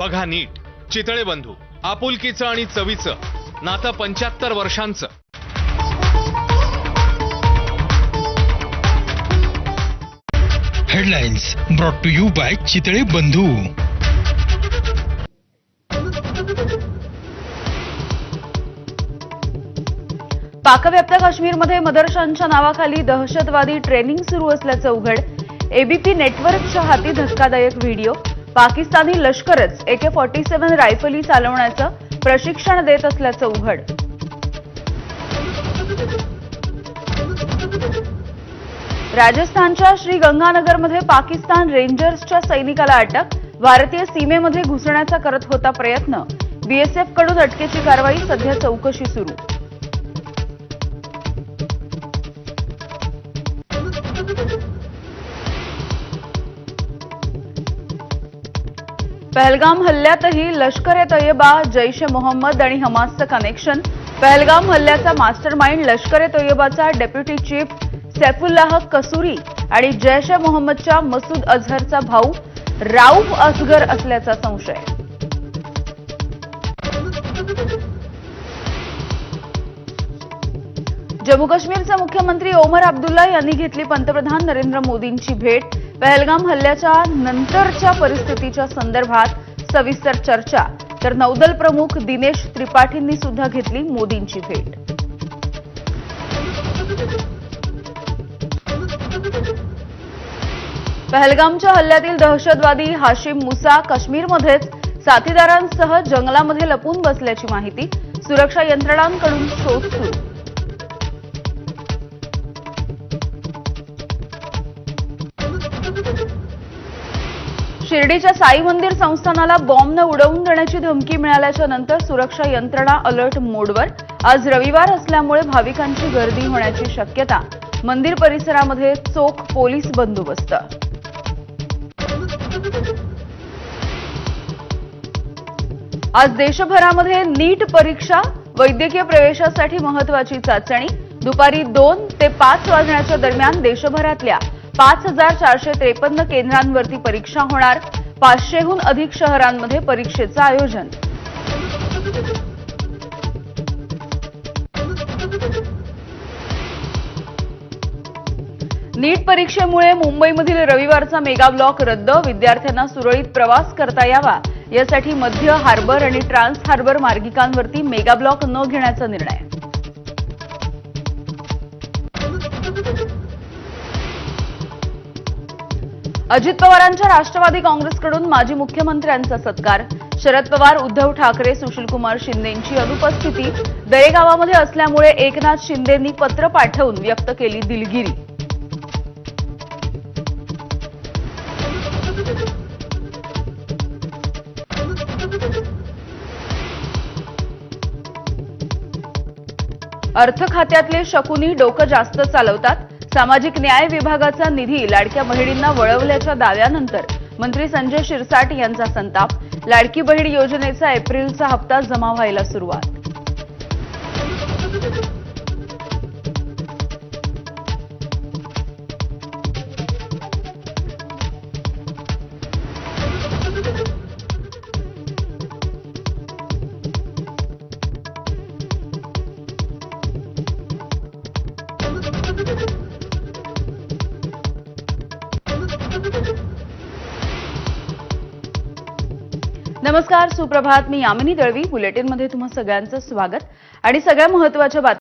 बघा नीट. चितळे बंधू आपुलकीचं आणि चवीचं. नातं पंच्याहत्तर वर्षांचं. Headlines brought to you by Chitale Bandhu. पाकव्याप्त काश्मीरमध्ये मदरशांच्या नावाखाली दहशतवादी ट्रेनिंग सुरू असल्याचं उघड. एबीपी नेटवर्कच्या हाती धक्कादायक व्हिडिओ. पाकिस्तानी लष्करच एके फॉर्टी सेव्हन रायफली चालवण्याचं प्रशिक्षण देत असल्याचं उघड. राजस्थानच्या श्रीगंगानगरमध्ये पाकिस्तान रेंजर्सच्या सैनिकाला अटक भारतीय सीमेमध्ये घुसण्याचा करत होता प्रयत्न. बीएसएफकडून अटकेची कारवाई सध्या चौकशी सुरू. पहलगाम हल्ल्यातही लष्कर ए तय्यबा जैश ए मोहम्मद आणि हमासचं कनेक्शन पहलगाम हल्ल्याचा मास्टर माइंड लष्कर ए तय्यबाचा डेप्युटी चीफ सैफुल्लाह कसुरी आणि जैश ए मोहम्मदच्या मसूद अझहरचा भाऊ राऊफ असगर असल्याचा संशय. जम्मू काश्मीरचे मुख्यमंत्री ओमर अब्दुल्ला यांनी घेतली पंतप्रधान नरेंद्र मोदींची भेट. पहलगाम हल्ल्याच्या नंतरच्या परिस्थितीच्या संदर्भात सविस्तर चर्चा. तर नौदल प्रमुख दिनेश त्रिपाठींनी सुद्धा घेतली मोदींची भेट. पहलगामच्या हल्ल्यातील दहशतवादी हाशिम मुसा काश्मीरमध्येच साथीदारांसह जंगलामध्ये लपून बसल्याची माहिती सुरक्षा यंत्रणांकडून शोध सुरू शिर्डीच्या साई मंदिर संस्थानाला बॉम्बनं उडवून देण्याची धमकी मिळाल्याच्या नंतर सुरक्षा यंत्रणा अलर्ट मोडवर. आज रविवार असल्यामुळे भाविकांची गर्दी होण्याची शक्यता. मंदिर परिसरामध्ये चोख पोलीस बंदोबस्त. आज देशभरामध्ये नीट परीक्षा वैद्यकीय प्रवेशासाठी महत्वाची चाचणी. दुपारी दोन ते पाच वाजण्याच्या दरम्यान देशभरातल्या पाच हजार चारशे त्रेपन्न केंद्रांवरती परीक्षा होणार. पाचशेहून अधिक शहरांमध्ये परीक्षेचं आयोजन. नीट परीक्षेमुळे मुंबईमधील रविवारचा मेगा ब्लॉक रद्द. विद्यार्थ्यांना सुरळीत प्रवास करता यावा. यासाठी मध्य हार्बर आणि ट्रान्स हार्बर मार्गिकांवरती मेगा ब्लॉक न घेण्याचा निर्णय. अजित पवारांच्या राष्ट्रवादी काँग्रेसकडून माजी मुख्यमंत्र्यांचा सत्कार. शरद पवार उद्धव ठाकरे सुशीलकुमार शिंदेंची अनुपस्थिती दरेगावामध्ये असल्यामुळे एकनाथ शिंदेंनी पत्र पाठवून व्यक्त केली दिलगिरी. अर्थ खात्यातले शकुनी डोकं जास्त चालवतात. सामाजिक न्याय विभागाचा निधी लाडक्या बहिणींना वळवल्याच्या दाव्यानंतर मंत्री संजय शिरसाट यांचा संताप. लाडकी बहीण योजनेचा एप्रिलचा हप्ता जमा व्हायला सुरुवात. नमस्कार सुप्रभात. मी यामिनी दळवी. बुलेटिनमध्ये तुम्हा सगळ्यांचं स्वागत. आणि सगळ्या महत्त्वाच्या बातम्या